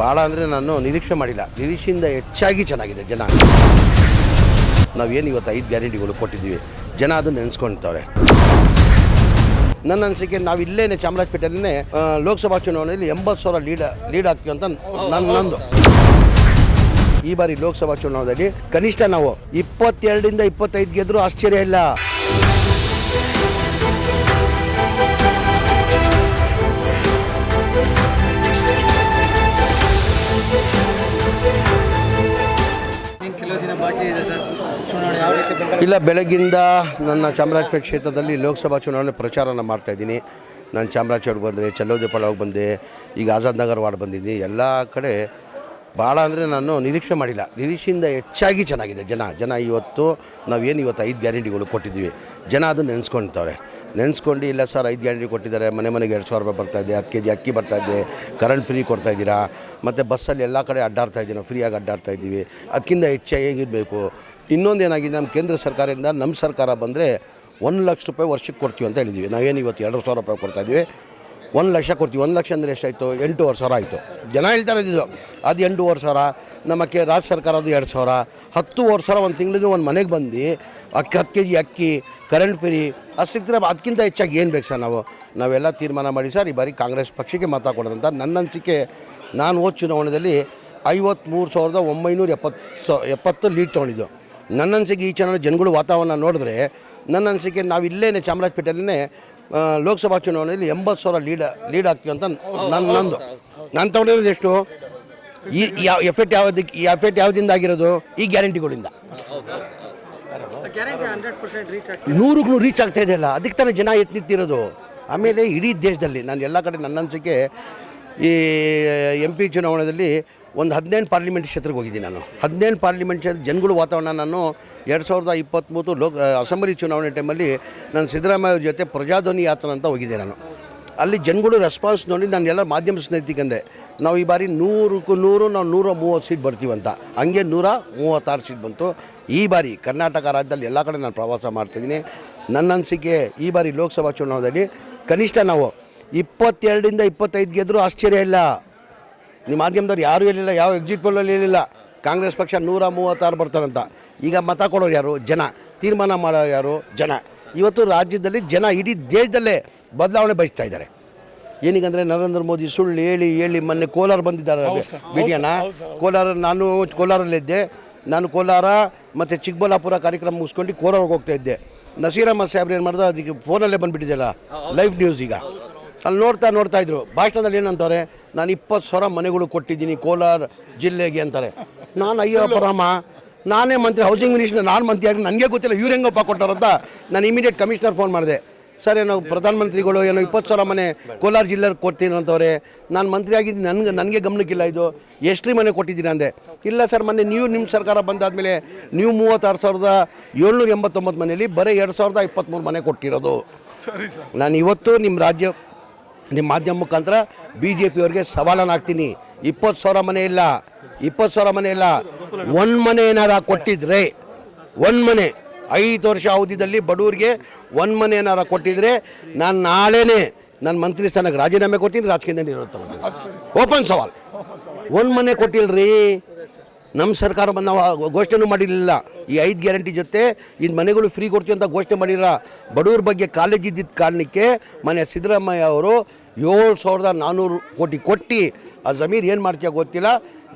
ಭಾಳ ಅಂದರೆ ನಾನು ನಿರೀಕ್ಷೆ ಮಾಡಿಲ್ಲ. ನಿರೀಕ್ಷೆಯಿಂದ ಹೆಚ್ಚಾಗಿ ಚೆನ್ನಾಗಿದೆ ಜನ. ನಾವೇನು ಇವತ್ತು ಐದು ಗ್ಯಾರಂಟಿಗಳು ಕೊಟ್ಟಿದ್ದೀವಿ. ಜನ ಅದನ್ನು ನೆನೆಸ್ಕೊಳ್ತವ್ರೆ ನನ್ನ ಅನಿಸಿಕೆ ನಾವು ಇಲ್ಲೇನೆ ಚಾಮರಾಜಪೇಟೆಯಲ್ಲೇ ಲೋಕಸಭಾ ಚುನಾವಣೆಯಲ್ಲಿ ಎಂಬತ್ತು ಸಾವಿರ ಲೀಡ್ ಲೀಡ್ ಆಗ್ತೀವಿ ಅಂತ ನನ್ನ ನಂದು. ಈ ಬಾರಿ ಲೋಕಸಭಾ ಚುನಾವಣೆಯಲ್ಲಿ ಕನಿಷ್ಠ ನಾವು ಇಪ್ಪತ್ತೆರಡರಿಂದ ಇಪ್ಪತ್ತೈದು ಗೆದ್ದರೂ ಆಶ್ಚರ್ಯ ಇಲ್ಲ. ಇಲ್ಲ, ಬೆಳಗ್ಗಿಂದ ನನ್ನ ಚಾಮರಾಜಪೇಟೆ ಕ್ಷೇತ್ರದಲ್ಲಿ ಲೋಕಸಭಾ ಚುನಾವಣೆ ಪ್ರಚಾರನ ಮಾಡ್ತಾ ಇದ್ದೀನಿ. ನಾನು ಚಾಮರಾಜಪೇಟೆ ಬಂದೆ ಚಲ್ಲೋದಿಪಳ ಬಂದೆ, ಈಗ ಆಜಾದ್ ನಗರ್ ವಾರ್ಡ್ ಬಂದಿದ್ದೀನಿ. ಎಲ್ಲ ಕಡೆ ಭಾಳ ಅಂದರೆ ನಾನು ನಿರೀಕ್ಷೆ ಮಾಡಿಲ್ಲ. ನಿರೀಕ್ಷೆಯಿಂದ ಹೆಚ್ಚಾಗಿ ಚೆನ್ನಾಗಿದೆ ಜನ. ಜನ ಇವತ್ತು, ನಾವೇನು ಇವತ್ತು ಐದು ಗ್ಯಾರಂಟಿಗಳು ಕೊಟ್ಟಿದ್ದೀವಿ. ಜನ ಅದನ್ನು ನೆನೆಸ್ಕೊಳ್ತವ್ರೆ ನೆನೆಸ್ಕೊಂಡು, ಇಲ್ಲ ಸರ್, ಐದು ಗ್ಯಾರಂಟಿ ಕೊಟ್ಟಿದ್ದಾರೆ, ಮನೆ ಮನೆಗೆ ಎರಡು ಸಾವಿರ ರೂಪಾಯಿ ಬರ್ತಾಯಿದೆ ಹತ್ತು ಕೆ ಜಿ ಅಕ್ಕಿ ಬರ್ತಾಯಿದೆ ಕರೆಂಟ್ ಫ್ರೀ ಕೊಡ್ತಾ ಇದ್ದೀರಾ? ಮತ್ತು ಬಸ್ಸಲ್ಲಿ ಎಲ್ಲ ಕಡೆ ಅಡ್ಡಾಡ್ತಾ ಇದ್ದೀವಿ ನಾವು ಫ್ರೀಯಾಗಿ ಅಡ್ಡಾಡ್ತಾ ಇದ್ದೀವಿ. ಅದಕ್ಕಿಂತ ಹೆಚ್ಚಾಗಿರಬೇಕು ಇನ್ನೊಂದು ಏನಾಗಿದೆ, ನಮ್ಮ ಕೇಂದ್ರ ಸರ್ಕಾರದಿಂದ ನಮ್ಮ ಸರ್ಕಾರ ಬಂದರೆ ಒಂದು ಲಕ್ಷ ರೂಪಾಯಿ ವರ್ಷಕ್ಕೆ ಕೊಡ್ತೀವಿ ಅಂತ ಹೇಳಿದ್ವಿ. ನಾವೇನು ಇವತ್ತು ಎರಡು ಸಾವಿರ ರೂಪಾಯಿ ಕೊಡ್ತಾ ಇದ್ದೀವಿ. ಒಂದು ಲಕ್ಷ ಕೊಡ್ತೀವಿ. ಒಂದು ಲಕ್ಷ ಅಂದರೆ ಎಷ್ಟಾಯಿತು? ಎಂಟೂವರೆ ಸಾವಿರ ಆಯಿತು. ಜನ ಹೇಳ್ತಾರೆ ಇದು. ಅದು ಎಂಟೂವರೆ ಸಾವಿರ. ನಮ್ಮಕ್ಕೆ ರಾಜ್ಯ ಸರ್ಕಾರ ಅದು ಎರಡು ಸಾವಿರ. ಹತ್ತುವರೆ ಸಾವಿರ ಒಂದು ತಿಂಗಳಿಗೆ ಒಂದು ಮನೆಗೆ ಬಂದು, ಅಕ್ಕಿ ಹತ್ತು ಕೆ ಜಿ ಅಕ್ಕಿ ಕರೆಂಟ್ ಫ್ರೀ ಅದು ಸಿಕ್ಕಿದ್ರೆ ಅದಕ್ಕಿಂತ ಹೆಚ್ಚಾಗಿ ಏನು ಬೇಕು ಸರ್ ನಾವು? ನಾವೆಲ್ಲ ತೀರ್ಮಾನ ಮಾಡಿ ಸರ್, ಈ ಬಾರಿ ಕಾಂಗ್ರೆಸ್ ಪಕ್ಷಕ್ಕೆ ಮತ ಕೊಡೋದಂತ ನನ್ನ ಅನಿಸಿಕೆ. ನಾನು ಹೋದ ಚುನಾವಣೆಯಲ್ಲಿ ಐವತ್ತ್ಮೂರು ಸಾವಿರದ ಒಂಬೈನೂರ ಎಪ್ಪತ್ತು ಎಪ್ಪತ್ತು ಲೀಡ್ ತೊಗೊಂಡಿದ್ದು. ನನ್ನ ಅನಿಸಿಕೆ ಈ ಚುನಾವಣೆ ಜನಗಳು ವಾತಾವರಣ ನೋಡಿದ್ರೆ ನನ್ನ ಅನಿಸಿಕೆ ನಾವು ಇಲ್ಲೇ ಚಾಮರಾಜಪೇಟೆಯಲ್ಲೇ ಲೋಕಸಭಾ ಚುನಾವಣೆಯಲ್ಲಿ ಎಂಬತ್ತು ಸಾವಿರ ಲೀಡ್ ಲೀಡ್ ಆಗ್ತೀವಿ ಅಂತ ನನ್ನ ನಂದು. ನಾನು ತೊಗೊಂಡಿರೋದು ಎಷ್ಟು? ಈ ಯಾವ ಎಫೆಕ್ಟ್ ಯಾವುದಕ್ಕೆ ಈ ಎಫೆಕ್ಟ್ ಯಾವುದಿಂದ ಆಗಿರೋದು? ಈ ಗ್ಯಾರಂಟಿಗಳಿಂದ ನೂರಕ್ಕೆ ನೂರು ರೀಚ್ ಆಗ್ತಾ ಇದೆಯಲ್ಲ ಅದಕ್ಕೆ ತಾನೇ ಜನ ಎತ್ತಿತ್ತಿರೋದು ನಿಂತಿರೋದು ಆಮೇಲೆ ಇಡೀ ದೇಶದಲ್ಲಿ ನಾನು ಎಲ್ಲ ಕಡೆ ನನ್ನ ಅನಿಸಿಕೆ ಈ ಎಂ ಪಿ ಚುನಾವಣೆಯಲ್ಲಿ ಒಂದು ಹದಿನೆಂಟು ಪಾರ್ಲಿಮೆಂಟ್ ಕ್ಷೇತ್ರಕ್ಕೆ ಹೋಗಿದ್ದೀನಿ ನಾನು. ಹದಿನೆಂಟು ಪಾರ್ಲಿಮೆಂಟ್ ಕ್ಷೇತ್ರ ಜನಗಳ ವಾತಾವರಣ ನಾನು ಎರಡು ಸಾವಿರದ ಇಪ್ಪತ್ತ್ಮೂರು ಲೋಕ ಅಸೆಂಬ್ಲಿ ಚುನಾವಣೆ ಟೈಮಲ್ಲಿ ನಾನು ಸಿದ್ದರಾಮಯ್ಯ ಅವ್ರ ಜೊತೆ ಪ್ರಜಾಧ್ವನಿ ಯಾತ್ರಾ ಅಂತ ಹೋಗಿದ್ದೆ ನಾನು. ಅಲ್ಲಿ ಜನಗಳು ರೆಸ್ಪಾನ್ಸ್ ನೋಡಿ ನಾನು ಎಲ್ಲ ಮಾಧ್ಯಮ ಸ್ನೇಹಿತಿಗಂದೆ ನಾವು ಈ ಬಾರಿ ನೂರಕ್ಕೂ ನೂರು, ನಾವು ನೂರ ಮೂವತ್ತು ಸೀಟ್ ಬರ್ತೀವಂತ. ಹಂಗೆ ನೂರ ಮೂವತ್ತಾರು ಸೀಟ್ ಬಂತು. ಈ ಬಾರಿ ಕರ್ನಾಟಕ ರಾಜ್ಯದಲ್ಲಿ ಎಲ್ಲ ಕಡೆ ನಾನು ಪ್ರವಾಸ ಮಾಡ್ತಿದ್ದೀನಿ ನನ್ನ ಅನಿಸಿಕೆ ಈ ಬಾರಿ ಲೋಕಸಭಾ ಚುನಾವಣೆಯಲ್ಲಿ ಕನಿಷ್ಠ ನಾವು ಇಪ್ಪತ್ತೆರಡರಿಂದ ಇಪ್ಪತ್ತೈದು ಗೆದ್ದರೂ ಆಶ್ಚರ್ಯ ಇಲ್ಲ. ನಿಮ್ಮ ಮಾಧ್ಯಮದವ್ರು ಯಾರೂ ಹೇಳಿಲ್ಲ, ಯಾವ ಎಕ್ಸಿಟ್ ಪೋಲಲ್ಲಿ ಇರಲಿಲ್ಲ ಕಾಂಗ್ರೆಸ್ ಪಕ್ಷ ನೂರ ಮೂವತ್ತಾರು ಬರ್ತಾರಂತ. ಈಗ ಮತ ಕೊಡೋರು ಯಾರು? ಜನ. ತೀರ್ಮಾನ ಮಾಡೋರು ಯಾರು? ಜನ. ಇವತ್ತು ರಾಜ್ಯದಲ್ಲಿ ಜನ ಇಡೀ ದೇಶದಲ್ಲೇ ಬದಲಾವಣೆ ಬಯಸ್ತಾ ಇದ್ದಾರೆ. ಏನೀಗಂದರೆ ನರೇಂದ್ರ ಮೋದಿ ಸುಳ್ಳು ಹೇಳಿ ಹೇಳಿ ಮೊನ್ನೆ ಕೋಲಾರ ಬಂದಿದ್ದಾರೆ ವಿಡಿಯೋನ ಕೋಲಾರ ನಾನು ಕೋಲಾರಲ್ಲಿದ್ದೆ ನಾನು ಕೋಲಾರ ಮತ್ತು ಚಿಕ್ಕಬಳ್ಳಾಪುರ ಕಾರ್ಯಕ್ರಮ ಮುಗಿಸ್ಕೊಂಡು ಕೋಲಾರಕ್ಕೆ ಹೋಗ್ತಾ ಇದ್ದೆ. ನಸೀರಮ್ಮ ಸಾಹೇಬ್ರು ಏನು ಮಾಡಿದ್ರೆ ಅದಕ್ಕೆ ಫೋನಲ್ಲೇ ಬಂದುಬಿಟ್ಟಿದ್ದೆಲ್ಲ ಲೈವ್ ನ್ಯೂಸ್ ಈಗ. ಅಲ್ಲಿ ನೋಡ್ತಾ ನೋಡ್ತಾ ಇದ್ರು. ಭಾಷಣದಲ್ಲಿ ಏನಂತಾರೆ ನಾನು ಇಪ್ಪತ್ತು ಸಾವಿರ ಮನೆಗಳು ಕೊಟ್ಟಿದ್ದೀನಿ ಕೋಲಾರ ಜಿಲ್ಲೆಗೆ ಅಂತಾರೆ. ನಾನು ಅಯ್ಯೋ ಪರಮ ನಾನೇ ಮಂತ್ರಿ ಹೌಸಿಂಗ್ ಮಿನಿಸ್ಟರ್ ನಾನು ಮಂತ್ರಿ ಆಗಿ ನನಗೆ ಗೊತ್ತಿಲ್ಲ ಇವ್ರು ಹೆಂಗಪ್ಪ ಕೊಟ್ಟಾರಂತ. ನಾನು ಇಮಿಡಿಯೇಟ್ ಕಮಿಷನರ್ ಫೋನ್ ಮಾಡಿದೆ. ಸರ್ ಏನೋ ಪ್ರಧಾನಮಂತ್ರಿಗಳು ಏನೋ ಇಪ್ಪತ್ತು ಸಾವಿರ ಮನೆ ಕೋಲಾರ ಜಿಲ್ಲೆಗೆ ಕೊಡ್ತೀನಿ ಅಂತವ್ರೆ. ನಾನು ಮಂತ್ರಿ ಆಗಿದ್ದು ನನಗೆ ನನಗೆ ಗಮನಕ್ಕಿಲ್ಲ ಇದು. ಎಷ್ಟ್ರಿ ಮನೆ ಕೊಟ್ಟಿದ್ದೀರಾ ಅಂದೆ. ಇಲ್ಲ ಸರ್ ಮೊನ್ನೆ ನೀವು ನಿಮ್ಮ ಸರ್ಕಾರ ಬಂದಾದಮೇಲೆ ನೀವು ಮೂವತ್ತಾರು ಸಾವಿರದ ಏಳ್ನೂರ ಎಂಬತ್ತೊಂಬತ್ತು ಮನೆಯಲ್ಲಿ ಬರೀ ಎರಡು ಸಾವಿರದ ಇಪ್ಪತ್ತ್ಮೂರು ಮನೆ ಕೊಟ್ಟಿರೋದು. ನಾನು ಇವತ್ತು ನಿಮ್ಮ ರಾಜ್ಯ ನಿಮ್ಮ ಮಾಧ್ಯಮ ಮುಖಾಂತರ ಬಿ ಜೆ ಪಿಯವ್ರಿಗೆ ಸವಾಲನ್ನು ಹಾಕ್ತೀನಿ. ಇಪ್ಪತ್ತು ಸಾವಿರ ಮನೆ ಇಲ್ಲ ಇಪ್ಪತ್ತು ಸಾವಿರ ಮನೆ ಇಲ್ಲ. ಒಂದು ಮನೆ ಏನಾರ ಕೊಟ್ಟಿದ್ರೆ ಒಂದು ಮನೆ ಐದು ವರ್ಷ ಅವಧಿದಲ್ಲಿ ಬಡವರಿಗೆ ಒಂದು ಮನೆ ಏನಾರ ಕೊಟ್ಟಿದ್ರೆ ನಾನು ನಾಳೆನೇ ನನ್ನ ಮಂತ್ರಿ ಸ್ಥಾನಕ್ಕೆ ರಾಜೀನಾಮೆ ಕೊಡ್ತೀನಿ ರಾಜಕೀಯದಲ್ಲಿ ಇರುತ್ತೆ ಓಪನ್ ಸವಾಲ್. ಒಂದು ಮನೆ ಕೊಟ್ಟಿಲ್ರಿ ನಮ್ಮ ಸರ್ಕಾರ ಬಂದು ನಾವು ಘೋಷಣೆ ಮಾಡಿರಲಿಲ್ಲ. ಈ ಐದು ಗ್ಯಾರಂಟಿ ಜೊತೆ ಇನ್ನು ಮನೆಗಳು ಫ್ರೀ ಕೊಡ್ತೀವಿ ಅಂತ ಘೋಷಣೆ ಮಾಡಿರ ಬಡವ್ರ ಬಗ್ಗೆ ಕಾಲೇಜ್ ಇದ್ದಿದ್ದ ಕಾರಣಕ್ಕೆ ಮನೆ ಸಿದ್ದರಾಮಯ್ಯ ಅವರು ಏಳು ಸಾವಿರದ ನಾನ್ನೂರು ಕೋಟಿ ಕೊಟ್ಟು ಆ ಜಮೀರು ಏನು ಮಾಡ್ತೀಯ ಗೊತ್ತಿಲ್ಲ.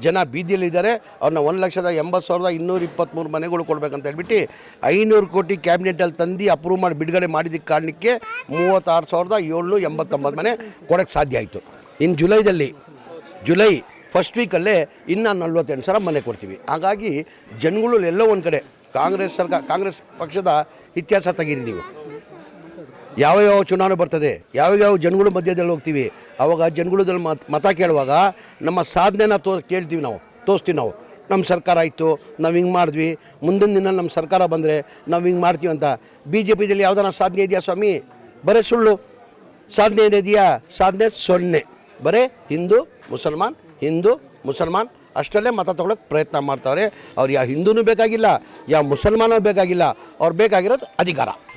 ಜನ ಬೀದಿಯಲ್ಲಿದ್ದಾರೆ. ಅವ್ರನ್ನ ಒಂದು ಲಕ್ಷದ ಎಂಬತ್ತು ಸಾವಿರದ ಇನ್ನೂರ ಇಪ್ಪತ್ತ್ಮೂರು ಮನೆಗಳು ಕೊಡಬೇಕಂತ ಹೇಳ್ಬಿಟ್ಟು ಐನೂರು ಕೋಟಿ ಕ್ಯಾಬಿನೆಟಲ್ಲಿ ತಂದು ಅಪ್ರೂವ್ ಮಾಡಿ ಬಿಡುಗಡೆ ಮಾಡಿದ ಕಾರಣಕ್ಕೆ ಮೂವತ್ತಾರು ಸಾವಿರದ ಏಳ್ನೂರ ಎಂಬತ್ತೊಂಬತ್ತು ಮನೆ ಕೊಡೋಕ್ಕೆ ಸಾಧ್ಯ ಆಯಿತು. ಇನ್ನು ಜುಲೈದಲ್ಲಿ, ಜುಲೈ ಫಸ್ಟ್ ವೀಕಲ್ಲೇ ಇನ್ನೂ ನಲ್ವತ್ತೆಂಟು ಸಾವಿರ ಮನೆ ಕೊಡ್ತೀವಿ. ಹಾಗಾಗಿ ಜನಗಳು ಎಲ್ಲೋ ಒಂದು ಕಡೆ, ಕಾಂಗ್ರೆಸ್ ಸರ್ಕಾರ ಕಾಂಗ್ರೆಸ್ ಪಕ್ಷದ ಇತಿಹಾಸ ತೆಗೀರಿ ನೀವು. ಯಾವ ಯಾವ ಚುನಾವಣೆ ಬರ್ತದೆ, ಯಾವ ಯಾವ ಜನಗಳು ಮಧ್ಯದಲ್ಲಿ ಹೋಗ್ತೀವಿ, ಅವಾಗ ಜನಗಳದಲ್ಲಿ ಮತ ಕೇಳುವಾಗ ನಮ್ಮ ಸಾಧನೆನ ತೋ, ಕೇಳ್ತೀವಿ ನಾವು, ತೋರಿಸ್ತೀವಿ ನಾವು. ನಮ್ಮ ಸರ್ಕಾರ ಆಯಿತು, ನಾವು ಹಿಂಗೆ ಮಾಡಿದ್ವಿ, ಮುಂದಿನ ದಿನ ನಮ್ಮ ಸರ್ಕಾರ ಬಂದರೆ ನಾವು ಹಿಂಗೆ ಮಾಡ್ತೀವಿ ಅಂತ. ಬಿ ಜೆ ಪಿದಲ್ಲಿ ಯಾವ್ದಾನ ಸಾಧನೆ ಇದೆಯಾ ಸ್ವಾಮಿ? ಬರೀ ಸುಳ್ಳು. ಸಾಧನೆ ಇದೆಯಾ ಸಾಧನೆ ಸೊನ್ನೆ. ಬರೀ ಹಿಂದೂ, ಮುಸಲ್ಮಾನ್ ಹಿಂದೂ, ಮುಸಲ್ಮಾನ್, ಅಷ್ಟರಲ್ಲೇ ಮತ ತೊಗೊಳಕ್ಕೆ ಪ್ರಯತ್ನ ಮಾಡ್ತಾವ್ರೆ. ಅವ್ರು ಯಾವ ಹಿಂದೂನೂ ಬೇಕಾಗಿಲ್ಲ ಯಾವ ಮುಸಲ್ಮಾನೂ ಬೇಕಾಗಿಲ್ಲ, ಅವ್ರು ಬೇಕಾಗಿರೋದು ಅಧಿಕಾರ.